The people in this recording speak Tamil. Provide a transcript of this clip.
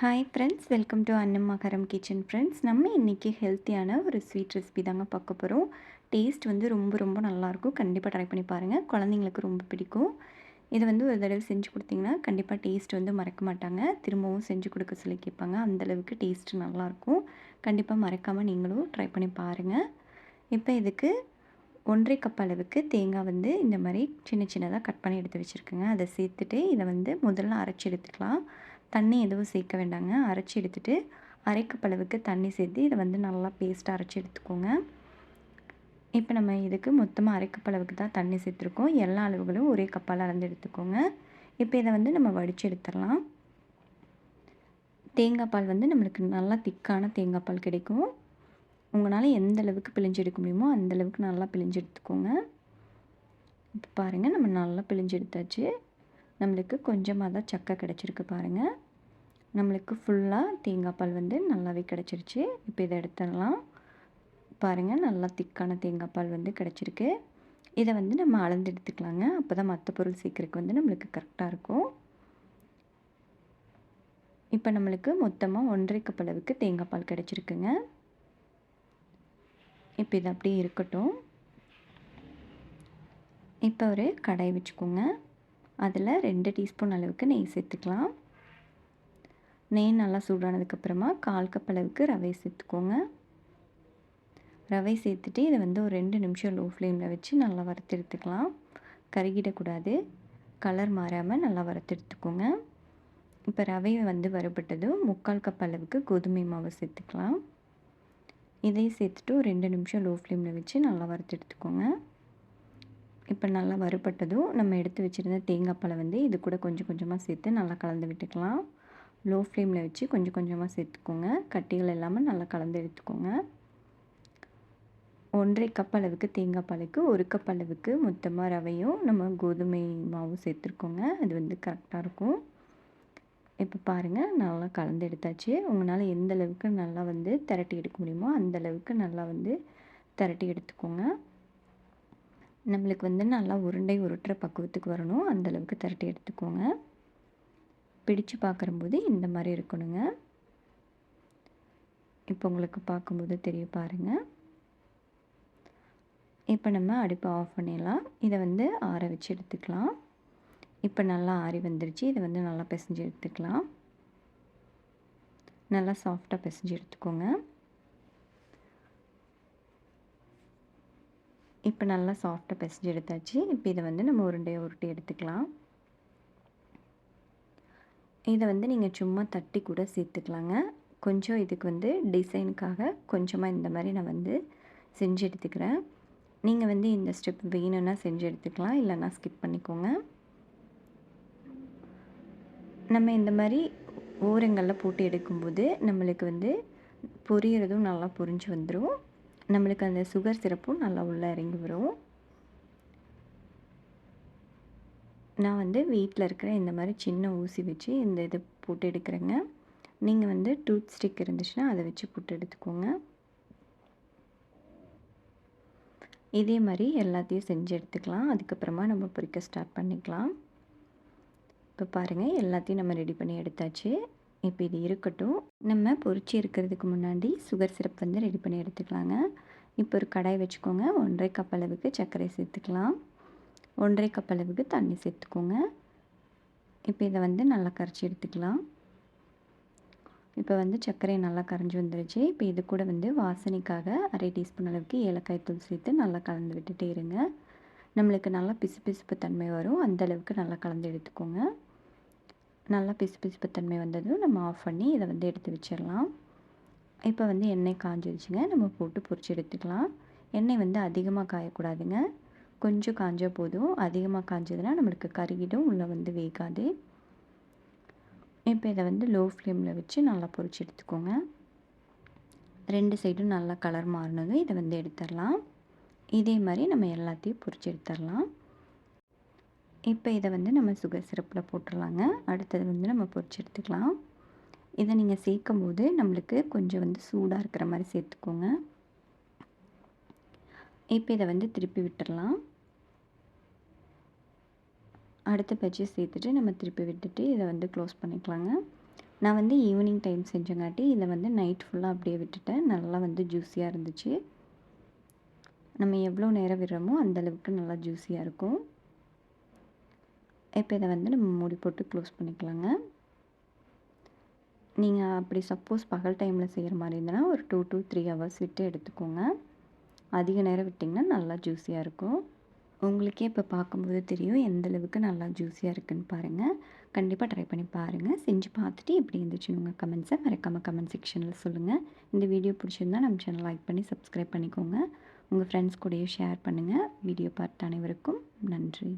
Hi friends welcome to Annamagaram kitchen friends நம்ம இன்றைக்கி ஹெல்த்தியான ஒரு ஸ்வீட் ரெசிபி தாங்க பார்க்க போகிறோம் டேஸ்ட் வந்து ரொம்ப ரொம்ப நல்லாயிருக்கும். கண்டிப்பாக ட்ரை பண்ணி பாருங்கள் குழந்தைங்களுக்கு ரொம்ப பிடிக்கும். இதை வந்து ஒரு தடவை செஞ்சு கொடுத்தீங்கன்னா கண்டிப்பாக டேஸ்ட் வந்து மறக்க மாட்டாங்க. திரும்பவும் செஞ்சு கொடுக்க சொல்லி கேட்பாங்க. அந்தளவுக்கு டேஸ்ட் நல்லாயிருக்கும். கண்டிப்பாக மறக்காமல் நீங்களும் ட்ரை பண்ணி பாருங்கள் இப்போ இதுக்கு ஒன்றரை கப் அளவுக்கு தேங்காய் வந்து இந்த மாதிரி சின்ன சின்னதாக கட் பண்ணி எடுத்து வச்சுருக்கேங்க. அதை சேர்த்துட்டு இதை வந்து முதல்ல அரைச்சி எடுத்துக்கலாம். தண்ணி எதுவும் சேர்க்க வேண்டாங்க. அரைச்சி எடுத்துகிட்டு அரைக்கப்பளவுக்கு தண்ணி சேர்த்து இதை வந்து நல்லா பேஸ்ட்டாக அரைச்சி எடுத்துக்கோங்க. இப்போ நம்ம இதுக்கு மொத்தமாக அரைக்கப்பளவுக்கு தான் தண்ணி சேர்த்துருக்கோம். எல்லா அளவுகளும் ஒரே கப்பால் அளந்து எடுத்துக்கோங்க. இப்போ இதை வந்து நம்ம வடித்து எடுத்துடலாம். தேங்காய் பால் வந்து நம்மளுக்கு நல்லா திக்கான தேங்காய் பால் கிடைக்கும். உங்களால் எந்த அளவுக்கு பிழிஞ்சு எடுக்க முடியுமோ அந்த அளவுக்கு நல்லா பிழிஞ்சு எடுத்துக்கோங்க. இப்போ பாருங்கள் நம்ம நல்லா பிழிஞ்சு எடுத்தாச்சு. நம்மளுக்கு கொஞ்சமாக தான் சக்கை கிடச்சிருக்கு பாருங்கள் நம்மளுக்கு ஃபுல்லாக தேங்காய் பால் வந்து நல்லாவே கிடச்சிருச்சு. இப்போ இதை எடுத்துடலாம். பாருங்கள் நல்லா திக்கான தேங்காய் பால் வந்து கிடச்சிருக்கு. இதை வந்து நம்ம அளந்து எடுத்துக்கலாங்க. அப்போ தான் மற்ற பொருள் சீக்கிரக்கு வந்து நம்மளுக்கு கரெக்டாக இருக்கும். இப்போ நம்மளுக்கு மொத்தமாக ஒன்றரை கப் அளவுக்கு தேங்காய் பால் கிடச்சிருக்குங்க. இப்போ இது அப்படியே இருக்கட்டும். இப்போ ஒரு கடாய் வச்சுக்கோங்க. அதில் ரெண்டு டீஸ்பூன் அளவுக்கு நெய் சேர்த்துக்கலாம். நெய் நல்லா சூடானதுக்கப்புறமா கால் கப் அளவுக்கு ரவை சேர்த்துக்கோங்க. ரவை சேர்த்துட்டு இதை வந்து ஒரு ரெண்டு நிமிஷம் லோ ஃப்ளேமில் வச்சு நல்லா வறுத்தெடுத்துக்கலாம் கருகிடக்கூடாது. கலர் மாறாமல் நல்லா வறுத்தெடுத்துக்கோங்க இப்போ ரவை வந்து வறுபட்டதும் முக்கால் கப் அளவுக்கு கோதுமை மாவு சேர்த்துக்கலாம். இதையும் சேர்த்துட்டு ஒரு ரெண்டு நிமிஷம் லோ ஃப்ளேமில் வச்சு நல்லா வறுத்து எடுத்துக்கோங்க. இப்போ நல்லா வறுபட்டதும் நம்ம எடுத்து வச்சுருந்த தேங்காய் பழம் வந்து இது கூட கொஞ்சம் கொஞ்சமாக சேர்த்து நல்லா கலந்து விட்டுக்கலாம். லோ ஃப்ளேமில் வச்சு கொஞ்சம் கொஞ்சமாக சேர்த்துக்கோங்க. கட்டிகள் இல்லாமல் நல்லா கலந்து எடுத்துக்கோங்க. ஒன்றரை கப் அளவுக்கு தேங்காய் பாலுக்கு ஒரு கப் அளவுக்கு மொத்தமாக ரவையும் நம்ம கோதுமை மாவும் சேர்த்துருக்கோங்க. அது வந்து கரெக்டாக இருக்கும். இப்போ பாருங்கள் நல்லா கலந்து எடுத்தாச்சு. உங்களால் எந்த அளவுக்கு நல்லா வந்து திரட்டி எடுக்க முடியுமோ அந்த அளவுக்கு நல்லா வந்து திரட்டி எடுத்துக்கோங்க. நம்மளுக்கு வந்து நல்லா உருண்டை உருட்டுற பக்குவத்துக்கு வரணும். அந்தளவுக்கு திரட்டி எடுத்துக்கோங்க. பிடிச்சு பார்க்குறம்போது இந்த மாதிரி இருக்கணுங்க. இப்போ உங்களுக்கு பார்க்கும்போது தெரிய பாருங்கள் இப்போ நம்ம அடுப்பை ஆஃப் பண்ணிடலாம். இதை வந்து ஆற வச்சு எடுத்துக்கலாம். இப்போ நல்லா ஆறி வந்துருச்சு. இதை வந்து நல்லா பிசைஞ்சு எடுத்துக்கலாம். நல்லா சாஃப்டாக பிசைஞ்சு எடுத்துக்கோங்க. இப்போ நல்லா சாஃப்டாக பிசைஞ்சு எடுத்தாச்சு. இப்போ இதை வந்து நம்ம உருண்டையை உருட்டி எடுத்துக்கலாம். இதை வந்து நீங்கள் சும்மா தட்டி கூட சேர்த்துக்கலாங்க. கொஞ்சம் இதுக்கு வந்து டிசைனுக்காக கொஞ்சமாக இந்த மாதிரி நான் வந்து செஞ்சு எடுத்துக்கிறேன். நீங்கள் வந்து இந்த ஸ்டெப் வேணும்னா செஞ்சு எடுத்துக்கலாம். இல்லைன்னா ஸ்கிப் பண்ணிக்கோங்க. நம்ம இந்த மாதிரி ஓரங்களில் போட்டு எடுக்கும்போது நம்மளுக்கு வந்து பொரியறதும் நல்லா பொரிஞ்சு வந்துடும் நம்மளுக்கு அந்த சுகர் சிரப்பும் நல்லா உள்ளே இறங்கி வரும். நான் வந்து வீட்டில் இருக்கிற இந்த மாதிரி சின்ன ஊசி வச்சு இந்த இது போட்டு எடுக்கிறேங்க. நீங்கள் வந்து டூத் ஸ்டிக் இருந்துச்சுன்னா அதை வச்சு போட்டு எடுத்துக்கோங்க. இதே மாதிரி எல்லாத்தையும் செஞ்சு எடுத்துக்கலாம். அதுக்கப்புறமா நம்ம பொரிக்க ஸ்டார்ட் பண்ணிக்கலாம். இப்போ பாருங்கள் எல்லாத்தையும் நம்ம ரெடி பண்ணி எடுத்தாச்சு. இப்போ இது இருக்கட்டும். நம்ம பொறிச்சி இருக்கிறதுக்கு முன்னாடி சுகர் சிரப் வந்து ரெடி பண்ணி எடுத்துக்கலாங்க. இப்போ ஒரு கடாய் வச்சுக்கோங்க. ஒன்றரை கப் அளவுக்கு சர்க்கரை சேர்த்துக்கலாம். ஒன்றரை கப் அளவுக்கு தண்ணி சேர்த்துக்கோங்க. இப்போ இதை வந்து நல்லா கரைச்சி எடுத்துக்கலாம். இப்போ வந்து சர்க்கரை நல்லா கரைஞ்சி வந்துருச்சு. இப்போ இது கூட வந்து வாசனைக்காக அரை டீஸ்பூன் அளவுக்கு ஏலக்காய் தூள் சேர்த்து நல்லா கலந்து விட்டுட்டே இருங்க. நம்மளுக்கு நல்லா பிசு பிசுப்பு தன்மை வரும். அந்த அளவுக்கு நல்லா கலந்து எடுத்துக்கோங்க. நல்லா பிசு பிசுப்பு தன்மை வந்ததும் நம்ம ஆஃப் பண்ணி இதை வந்து எடுத்து வச்சிடலாம். இப்போ வந்து எண்ணெய் காஞ்சிருச்சுங்க. நம்ம போட்டு பொரிச்சு எடுத்துக்கலாம். எண்ணெய் வந்து அதிகமாக காயக்கூடாதுங்க. கொஞ்சம் காஞ்ச போதும். அதிகமாக காஞ்சதுன்னா நம்மளுக்கு கருகிடும். உள்ளே வந்து வேகாது. இப்போ இதை வந்து லோ ஃப்ளேமில் வச்சு நல்லா பொரிச்சு எடுத்துக்கோங்க. ரெண்டு சைடும் நல்லா கலர் மாறினதும் இதை வந்து எடுத்துடலாம். இதே மாதிரி நம்ம எல்லாத்தையும் பொரிச்சு எடுத்துடலாம். இப்போ இதை வந்து நம்ம சுகர் சிரப்பில் போட்டுடலாங்க. அடுத்தது வந்து நம்ம பொரிச்சு எடுத்துக்கலாம். இதை நீங்கள் சேர்க்கும் போது நம்மளுக்கு கொஞ்சம் வந்து சூடாக இருக்கிற மாதிரி சேர்த்துக்கோங்க. இப்போ இதை வந்து திருப்பி விட்டுடலாம். அடுத்த பஜ்ஜியை சேர்த்துட்டு நம்ம திருப்பி விட்டுட்டு இதை வந்து க்ளோஸ் பண்ணிக்கலாங்க. நான் வந்து ஈவினிங் டைம் செஞ்சங்காட்டி இதை வந்து நைட் ஃபுல்லாக அப்படியே விட்டுட்டேன். நல்லா வந்து ஜூஸியாக இருந்துச்சு. நம்ம எவ்வளோ நேரம் விடுறோமோ அந்தளவுக்கு நல்லா ஜூஸியாக இருக்கும். இப்போ இதை வந்து நம்ம மூடி போட்டு க்ளோஸ் பண்ணிக்கலாங்க. நீங்கள் அப்படி சப்போஸ் பகல் டைமில் செய்கிற மாதிரி இருந்தனா ஒரு டூ டூ த்ரீ ஹவர்ஸ் விட்டு எடுத்துக்கோங்க. அதிக நேரம் விட்டிங்கன்னா நல்லா ஜூஸியாக இருக்கும். உங்களுக்கே இப்போ பார்க்கும்போது தெரியும் எந்த அளவுக்கு நல்லா ஜூஸியாக இருக்குன்னு பாருங்கள் கண்டிப்பாக ட்ரை பண்ணி பாருங்கள் செஞ்சு பார்த்துட்டு எப்படி இருந்துச்சுன்னு உங்கள் கமெண்ட்ஸை மறக்காமல் கமெண்ட் செக்ஷனில் சொல்லுங்கள் இந்த வீடியோ பிடிச்சிருந்தா நம்ம சேனல் லைக் பண்ணி சப்ஸ்கிரைப் பண்ணிக்கோங்க. உங்கள் ஃப்ரெண்ட்ஸ் கூடயும் ஷேர் பண்ணுங்கள் வீடியோ பார்த்த அனைவருக்கும் நன்றி.